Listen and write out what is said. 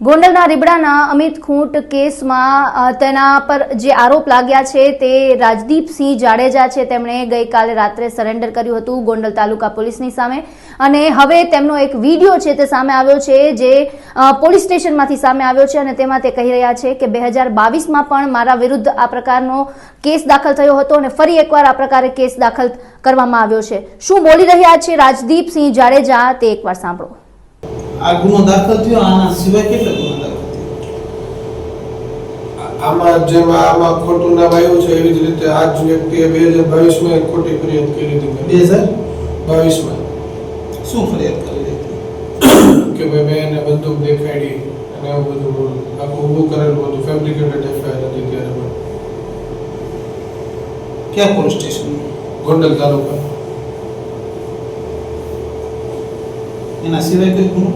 ગોંડલના રીબડાના અમિત ખૂંટ કેસમાં તેના પર જે આરોપ લાગ્યા છે તે રાજદીપસિંહ જાડેજા છે. તેમણે ગઈકાલે રાત્રે સરેન્ડર કર્યું હતું ગોંડલ તાલુકા પોલીસની સામે. અને હવે તેમનો એક વીડિયો છે તે સામે આવ્યો છે જે પોલીસ સ્ટેશનમાંથી સામે આવ્યો છે અને તેમાં તે કહી રહ્યા છે કે બે હજાર બાવીસમાં પણ મારા વિરુદ્ધ આ પ્રકારનો કેસ દાખલ થયો હતો અને ફરી એકવાર આ પ્રકારે કેસ દાખલ કરવામાં આવ્યો છે. શું બોલી રહ્યા છે રાજદીપસિંહ જાડેજા? તે એકવાર સાંભળો. આ ગુનો દાખલ થયો આના સિવાય કેટલા ગુનો દાખલ આમાં જેમ આમાં ખોટું નામ આવ્યું છે એવી જ રીતે આ જ વ્યક્તિએ બે હજાર બાવીસમાં એક ખોટી ફરિયાદ કરી હતી. બે હજાર? બાવીસમાં. શું ફરિયાદ કરી હતી? કે ભાઈ મેં એને બંદૂક દેખાડી અને એવું બધું આખું ઊભું કરેલું હતું ફેબ્રિકેટેડ એફઆઈઆર હતી ત્યારે પણ. ક્યાં પોલીસ સ્ટેશન? ગોંડલ તાલુકા. એના સિવાય કઈ ગુનો?